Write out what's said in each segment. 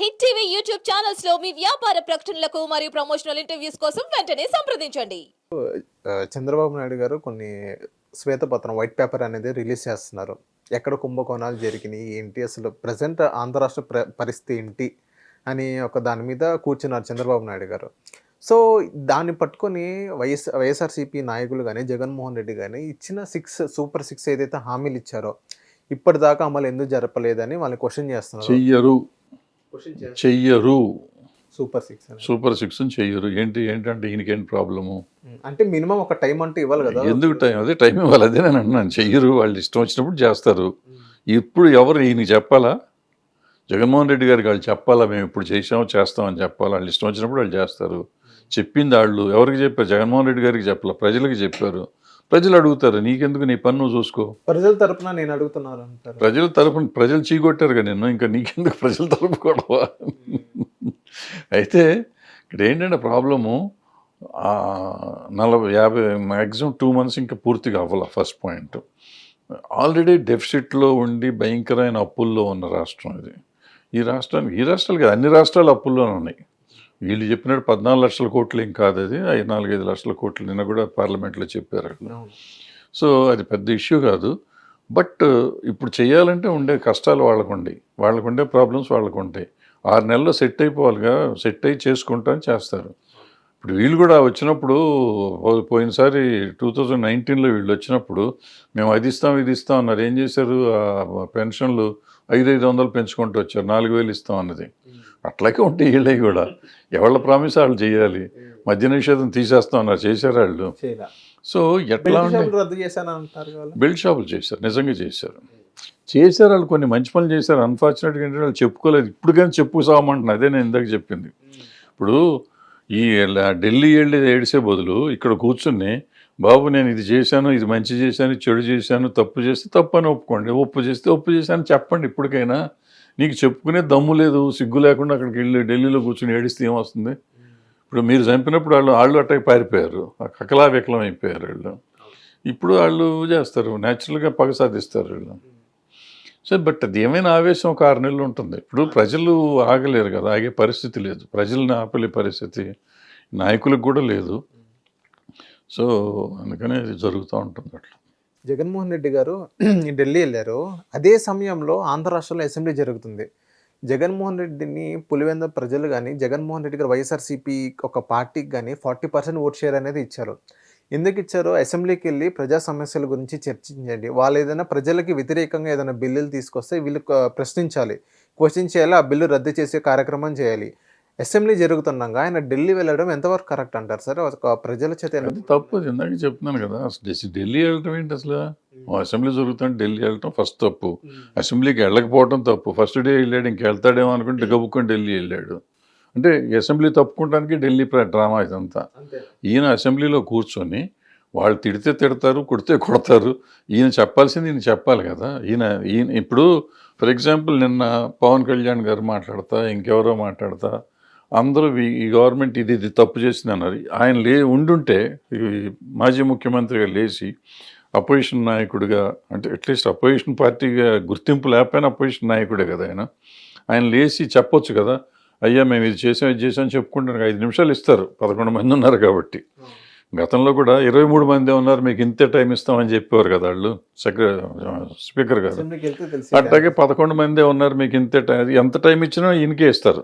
Hit TV YouTube ఛానల్స్లో మీ వ్యాపార ప్రకటనలకు మరియు ప్రమోషనల్ ఇంటర్వ్యూస్ కోసం వెంటనే సంప్రదించండి. చంద్రబాబు నాయుడు గారు కొన్ని శ్వేతపత్రం వైట్ పేపర్ అనేది రిలీజ్ చేస్తున్నారు. ఎక్కడ కుంభకోణాలు జరిగినాయి ఏంటి అసలు ప్రజెంట్ ఆంధ్ర రాష్ట్ర ప్ర పరిస్థితి ఏంటి అని ఒక దాని మీద కూర్చున్నారు చంద్రబాబు నాయుడు గారు. సో దాన్ని పట్టుకొని వైఎస్ వైఎస్ఆర్సీపీ నాయకులు కానీ జగన్మోహన్ రెడ్డి కానీ ఇచ్చిన సిక్స్ సూపర్ సిక్స్ ఏదైతే హామీలు ఇచ్చారో ఇప్పటిదాకా అమలు ఎందుకు జరపలేదని వాళ్ళని క్వశ్చన్ చేస్తున్నారు. చెయ్యరు. చెయ్యరు. సూపర్ సిక్స్ సూపర్ సిక్స్ చెయ్యరు. ఏంటి ఏంటంటే ఈయనకేంటి ప్రాబ్లము? అంటే మినిమం ఒక టైం అంటూ ఇవ్వాలి కదా? ఎందుకు టైం అదే టైం ఇవ్వాలి అదే నేను అన్నాను చెయ్యరు వాళ్ళు ఇష్టం వచ్చినప్పుడు చేస్తారు. ఇప్పుడు ఎవరు ఈయన చెప్పాలా? జగన్మోహన్ రెడ్డి గారికి వాళ్ళు చెప్పాలా? మేము ఇప్పుడు చేసాము చేస్తామని చెప్పాలా? వాళ్ళు ఇష్టం వచ్చినప్పుడు వాళ్ళు చేస్తారు. చెప్పింది వాళ్ళు. ఎవరికి చెప్పారు? జగన్మోహన్ రెడ్డి గారికి చెప్పాల? ప్రజలకు చెప్పారు. ప్రజలు అడుగుతారు నీకెందుకు నీ పన్ను చూసుకో? ప్రజల తరపున నేను అడుగుతున్నాను అంటారు. ప్రజల తరపున ప్రజలు చీకొట్టారు కదా నిన్ను ఇంకా నీకెందుకు ప్రజల తరపు గొడవ? అయితే ఇక్కడ ఏంటంటే ప్రాబ్లము నలభై యాభై మ్యాక్సిమం టూ మంత్స్ ఇంకా పూర్తిగా అవ్వాల ఫస్ట్ పాయింట్. ఆల్రెడీ డెఫిసిట్లో ఉండి భయంకరమైన అప్పుల్లో ఉన్న రాష్ట్రం ఇది. ఈ రాష్ట్రానికి ఈ రాష్ట్రాలు కాదు అన్ని రాష్ట్రాలు అప్పుల్లోనే ఉన్నాయి. వీళ్ళు చెప్పినట్టు పద్నాలుగు లక్షల కోట్లు ఏం కాదు అది. ఐదు నాలుగైదు లక్షల కోట్లు నిన్న కూడా పార్లమెంట్లో చెప్పారు. సో అది పెద్ద ఇష్యూ కాదు. బట్ ఇప్పుడు చేయాలంటే ఉండే కష్టాలు వాళ్ళకు ఉండే. వాళ్ళకు ఉండే ప్రాబ్లమ్స్ వాళ్ళకు ఉంటాయి. ఆరు నెలల్లో సెట్ అయిపోవాలిగా. సెట్ అయ్యి చేసుకుంటాను చేస్తారు. ఇప్పుడు వీళ్ళు కూడా వచ్చినప్పుడు పోయినసారి టూ థౌజండ్ నైన్టీన్లో వీళ్ళు వచ్చినప్పుడు మేము అది ఇస్తాం ఇది ఇస్తాం అన్నారు. ఏం చేశారు? పెన్షన్లు ఐదు ఐదు వందలు పెంచుకుంటూ వచ్చారు. నాలుగు వేలు ఇస్తాం అన్నది. అట్లాగే ఉంటాయి వీళ్ళవి కూడా. ఎవళ్ళ ప్రామిస్ వాళ్ళు చేయాలి. మద్య నిషేధం తీసేస్తాం అన్నారు చేశారు వాళ్ళు. సో ఎట్లా బెల్ట్ ఉండే? షాపులు చేశారు నిజంగా చేశారు. చేశారు వాళ్ళు కొన్ని మంచి పనులు చేశారు. అన్ఫార్చునేట్గా ఏంటంటే వాళ్ళు చెప్పుకోలేదు. ఇప్పుడు కానీ చెప్పుకోసామంటున్నా అదే నేను ఇందాక చెప్పింది. ఇప్పుడు ఈ ఢిల్లీ వెళ్ళి ఏడిసే బదులు ఇక్కడ కూర్చుని బాబు నేను ఇది చేశాను ఇది మంచి చేశాను చెడు చేశాను తప్పు చేస్తే తప్పు అని ఒప్పుకోండి. ఒప్పు చేస్తే ఒప్పు చేశాను చెప్పండి ఇప్పటికైనా. నీకు చెప్పుకునే దమ్ము లేదు సిగ్గు లేకుండా అక్కడికి వెళ్ళి ఢిల్లీలో కూర్చుని ఏడిస్తే ఏమొస్తుంది? ఇప్పుడు మీరు చంపినప్పుడు వాళ్ళు వాళ్ళు అట్టకి పారిపోయారు. కకలా వికలం అయిపోయారు వాళ్ళు. ఇప్పుడు వాళ్ళు చేస్తారు. న్యాచురల్గా పగ సాధిస్తారు వీళ్ళు. సో బట్ అది ఏమైనా ఆవేశం ఒక ఆరు నెలలు ఉంటుంది. ఇప్పుడు ప్రజలు ఆగలేరు కదా ఆగే పరిస్థితి లేదు. ప్రజల్ని ఆపలే పరిస్థితి నాయకులకు కూడా లేదు. సో అందుకనే ఇది జరుగుతూ ఉంటుంది అట్లా. జగన్మోహన్ రెడ్డి గారు ఢిల్లీ వెళ్ళారు. అదే సమయంలో ఆంధ్ర రాష్ట్రంలో అసెంబ్లీ జరుగుతుంది. జగన్మోహన్ రెడ్డిని పులివెంద ప్రజలు కానీ జగన్మోహన్ రెడ్డి గారు వైఎస్ఆర్సీపీ ఒక పార్టీకి కానీ ఫార్టీ పర్సెంట్ ఓట్ షేర్ అనేది ఇచ్చారు. ఎందుకు ఇచ్చారో? అసెంబ్లీకి వెళ్ళి ప్రజా సమస్యల గురించి చర్చించండి. వాళ్ళు ఏదైనా ప్రజలకి వ్యతిరేకంగా ఏదైనా బిల్లులు తీసుకొస్తే వీళ్ళు ప్రశ్నించాలి. క్వశ్చన్ చేయాలి ఆ బిల్లు రద్దు చేసే కార్యక్రమం చేయాలి. అసెంబ్లీ జరుగుతుండగా ఆయన ఢిల్లీ వెళ్ళడం ఎంతవరకు కరెక్ట్ అంటారు సార్? ఒక ప్రజల చేత తప్పు అది ఇందాక చెప్తున్నాను కదా అసలు ఢిల్లీ వెళ్ళటం ఏంటి అసలు? అసెంబ్లీ జరుగుతుంటే ఢిల్లీ వెళ్ళటం ఫస్ట్ తప్పు. అసెంబ్లీకి వెళ్ళకపోవటం తప్పు. ఫస్ట్ డే వెళ్ళాడు ఇంక వెళ్తాడేమో అనుకుంటే గబుక్కొని ఢిల్లీ వెళ్ళాడు. అంటే అసెంబ్లీ తప్పుకోవడానికి ఢిల్లీ ప్ర- డ్రామా ఇదంతా. ఈయన అసెంబ్లీలో కూర్చొని వాళ్ళు తిడితే తిడతారు కొడితే కొడతారు. ఈయన చెప్పాల్సింది ఈయన చెప్పాలి కదా. ఈయన ఈయన ఇప్పుడు ఫర్ ఎగ్జాంపుల్ నిన్న పవన్ కళ్యాణ్ గారు మాట్లాడతా ఇంకెవరో మాట్లాడతా అందరూ ఈ- గవర్నమెంట్ ఇది ఇది తప్పు చేసింది అన్నారు. ఆయన లే ఉండుంటే ఈ మాజీ ముఖ్యమంత్రిగా లేచి అపోజిషన్ నాయకుడిగా అంటే అట్లీస్ట్ అపోజిషన్ పార్టీగా గుర్తింపు లేకపోయినా అపోజిషన్ నాయకుడే కదా ఆయన. ఆయన లేచి చెప్పొచ్చు కదా అయ్యా మేము ఇది చేసాం ఇది చేసాం చెప్పుకుంటాను ఐదు నిమిషాలు ఇస్తారు. పదకొండు మంది ఉన్నారు కాబట్టి. గతంలో కూడా ఇరవై మూడు మంది ఉన్నారు మీకు ఇంతే టైం ఇస్తామని చెప్పేవారు కదా వాళ్ళు. సెక్రటరీ స్పీకర్ గారు. అట్లాగే పదకొండు మందే ఉన్నారు మీకు ఇంతే టైం ఎంత టైం ఇచ్చినా ఈయనకే ఇస్తారు.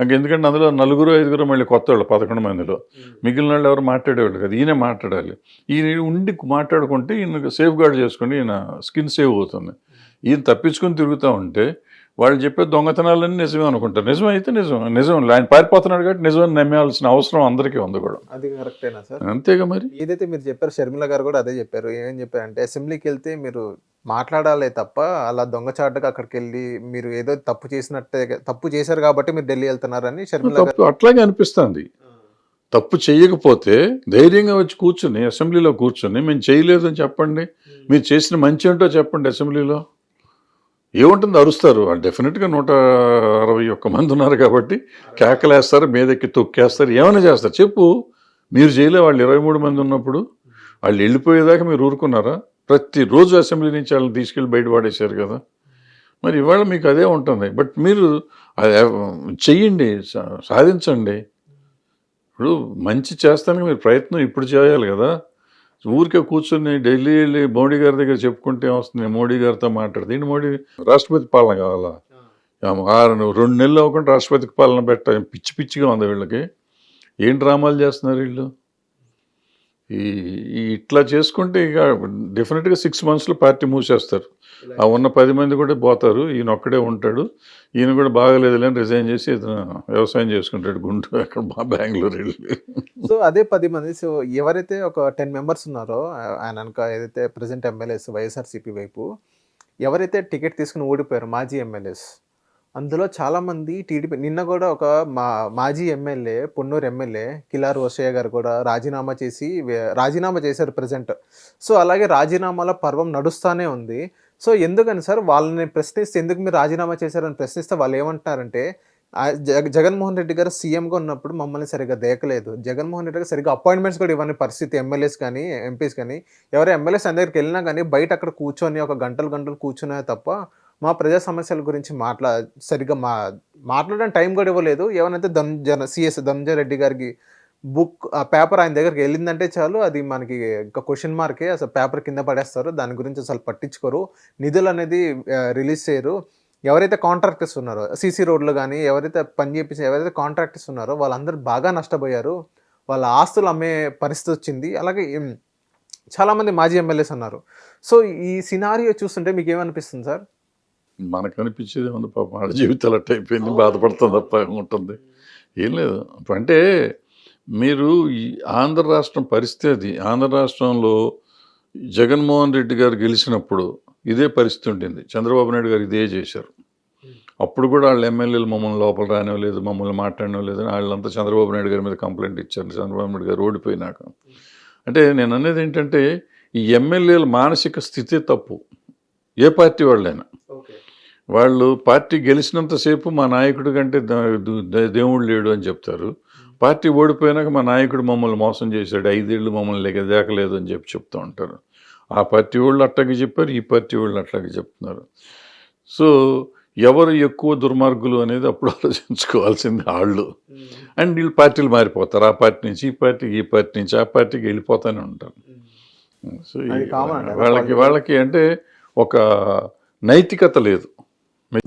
ఇంక ఎందుకంటే అందులో నలుగురు ఐదుగురు మళ్ళీ కొత్త వాళ్ళు పదకొండు మందిలో. మిగిలిన వాళ్ళు ఎవరు మాట్లాడేవాళ్ళు కదా ఈయనే మాట్లాడాలి. ఈయన ఉండి మాట్లాడుకుంటే ఈయన సేఫ్ గార్డ్ చేసుకుని ఈయన స్కిన్ సేవ్ అవుతుంది. ఈయన తప్పించుకొని తిరుగుతూ ఉంటే వాళ్ళు చెప్పే దొంగతనాలన్నీ నిజమే అనుకుంటారు. నిజం అయితే నిజం. నిజం. ఆయన పారిపోతున్నాడు కాబట్టి నిజం నమ్మేయాల్సిన అవసరం అందరికీ ఉంది కూడా. అది కరెక్టేనా సార్? అంతేగా మరి? ఏదైతే మీరు చెప్పారు షర్మిల గారు కూడా అదే చెప్పారు. ఏం చెప్పారంటే అసెంబ్లీకి వెళ్తే మీరు మాట్లాడాలే తప్ప అలా దొంగచాటుగా అక్కడికి వెళ్ళి మీరు ఏదో తప్పు చేసినట్టే తప్పు చేశారు కాబట్టి మీరు ఢిల్లీ వెళ్తున్నారని షర్మిల గారు తప్పు అట్లాగే అనిపిస్తుంది. తప్పు చేయకపోతే ధైర్యంగా వచ్చి కూర్చుని అసెంబ్లీలో కూర్చుని మేము చేయలేదని చెప్పండి. మీరు చేసిన మంచి ఏంటో చెప్పండి అసెంబ్లీలో. ఏముంటుంది? అరుస్తారు. డెఫినెట్గా నూట అరవై ఒక్క మంది ఉన్నారు కాబట్టి కేకలేస్తారు మీదెక్కి తొక్కేస్తారు ఏమైనా చేస్తారు. చెప్పు మీరు చేయలే వాళ్ళు ఇరవై మూడు మంది ఉన్నప్పుడు వాళ్ళు వెళ్ళిపోయేదాకా మీరు ఊరుకున్నారా? ప్రతిరోజు అసెంబ్లీ నుంచి వాళ్ళని తీసుకెళ్ళి బయట పడేశారు కదా. మరి ఇవాళ మీకు అదే ఉంటుంది. బట్ మీరు చెయ్యండి సా- సాధించండి. ఇప్పుడు మంచి చేస్తానికి మీరు ప్రయత్నం ఇప్పుడు చేయాలి కదా. ఊరికే కూర్చొని ఢిల్లీ వెళ్ళి మోడీ గారి దగ్గర చెప్పుకుంటే వస్తుంది మోడీ గారితో మాట్లాడితే ఏంటి మోడీ రాష్ట్రపతి పాలన కావాలా? ఆరు రెండు నెలలు అవ్వకుండా రాష్ట్రపతికి పాలన పెట్ట పిచ్చి పిచ్చిగా ఉంది వీళ్ళకి. ఏం డ్రామాలు చేస్తున్నారు వీళ్ళు? ఈ ఇట్లా చేసుకుంటే ఇక డెఫినెట్గా సిక్స్ మంత్స్లో పార్టీ మూసేస్తారు. ఆ ఉన్న పది మంది కూడా పోతారు. ఈయన ఒక్కడే ఉంటాడు. ఈయన కూడా బాగలేదులే రిజైన్ చేసి ఇతను వ్యవసాయం చేసుకుంటాడు గుంటూరు అక్కడ బా- బెంగళూరు వెళ్ళి. సో అదే పది మంది. సో ఎవరైతే ఒక టెన్ మెంబర్స్ ఉన్నారో ఆయన వెనక ఏదైతే ప్రజెంట్ ఎమ్మెల్యేస్ వైఎస్ఆర్సీపీ వైపు ఎవరైతే టికెట్ తీసుకుని ఓడిపోయారో మాజీ ఎమ్మెల్యేస్ అందులో చాలామంది టీడీపీ నిన్న కూడా ఒక మా మాజీ ఎమ్మెల్యే పొన్నూరు ఎమ్మెల్యే కిలార్ వసయ్య గారు కూడా రాజీనామా చేసి రాజీనామా చేశారు ప్రజెంట్. సో అలాగే రాజీనామాల పర్వం నడుస్తూనే ఉంది. సో ఎందుకని సార్? వాళ్ళని ప్రశ్నిస్తే ఎందుకు మీరు రాజీనామా చేశారని ప్రశ్నిస్తే వాళ్ళు ఏమంటున్నారంటే జగ జగన్మోహన్ రెడ్డి గారు సీఎంగా ఉన్నప్పుడు మమ్మల్ని సరిగ్గా దేకలేదు. జగన్మోహన్ రెడ్డి గారు సరిగ్గా అపాయింట్మెంట్స్ కూడా ఇవ్వని పరిస్థితి ఎమ్మెల్యేస్ కానీ ఎంపీస్ కానీ ఎవరు ఎమ్మెల్యేస్ అందరికి వెళ్ళినా కానీ బయట అక్కడ కూర్చొని ఒక గంటలు గంటలు కూర్చునే తప్ప మా ప్రజా సమస్యల గురించి మాట్లా సరిగ్గా మా మాట్లాడడం టైం కూడా ఇవ్వలేదు. ఏమనంటే ధనుజన సిఎస్ ధనుంజయ రెడ్డి గారికి బుక్ ఆ పేపర్ ఆయన దగ్గరికి వెళ్ళిందంటే చాలు అది మనకి ఇంకా క్వశ్చన్ మార్కే అసలు పేపర్ కింద పడేస్తారు. దాని గురించి అసలు పట్టించుకోరు. నిధులు అనేది రిలీజ్ చేయరు. ఎవరైతే కాంట్రాక్టర్స్ ఉన్నారో సీసీ రోడ్లు కానీ ఎవరైతే పని చేపించి ఎవరైతే కాంట్రాక్టర్స్ ఉన్నారో వాళ్ళందరూ బాగా నష్టపోయారు. వాళ్ళ ఆస్తులు అమ్మే పరిస్థితి వచ్చింది. అలాగే చాలామంది మాజీ ఎమ్మెల్యేస్ ఉన్నారు సో ఈ సినారియో చూస్తుంటే మీకు ఏమనిపిస్తుంది సార్? మనకు అనిపించేది ఉంది పాప? వాళ్ళ జీవితాలు అట్ట అయిపోయింది బాధపడుతుంది తప్ప ఉంటుంది ఏం లేదు. అంటే మీరు ఈ ఆంధ్ర రాష్ట్రం పరిస్థితి అది. ఆంధ్ర రాష్ట్రంలో జగన్మోహన్ రెడ్డి గారు గెలిచినప్పుడు ఇదే పరిస్థితి ఉండింది. చంద్రబాబు నాయుడు గారు ఇదే చేశారు. అప్పుడు కూడా వాళ్ళ ఎమ్మెల్యేలు మమ్మల్ని లోపల రానివ్వలేదు మమ్మల్ని మాట్లాడలేదు అని వాళ్ళంతా చంద్రబాబు నాయుడు గారి మీద కంప్లైంట్ ఇచ్చారు. చంద్రబాబు నాయుడు గారు ఓడిపోయినాక. అంటే నేను అనేది ఏంటంటే ఈ ఎమ్మెల్యేల మానసిక స్థితి తప్పు. ఏ పార్టీ వాళ్ళైనా. వాళ్ళు పార్టీ గెలిచినంతసేపు మా నాయకుడి కంటే దేవుడు లేడు అని చెప్తారు. పార్టీ ఓడిపోయినాక మా నాయకుడు మమ్మల్ని మోసం చేశాడు. ఐదేళ్ళు మమ్మల్ని లేక దేకలేదు అని చెప్పి చెప్తూ ఉంటారు. ఆ పార్టీ వాళ్ళు అట్లాగే చెప్పారు ఈ పార్టీ వాళ్ళు అట్లాగే చెప్తున్నారు. సో ఎవరు ఎక్కువ దుర్మార్గులు అనేది అప్పుడు ఆలోచించుకోవాల్సింది వాళ్ళు. అండ్ వీళ్ళు పార్టీలు మారిపోతారు. ఆ పార్టీ నుంచి ఈ పార్టీకి ఈ పార్టీ నుంచి ఆ పార్టీకి వెళ్ళిపోతూనే ఉంటారు. సో common అండి. వాళ్ళకి వాళ్ళకి అంటే ఒక నైతికత లేదు. Mit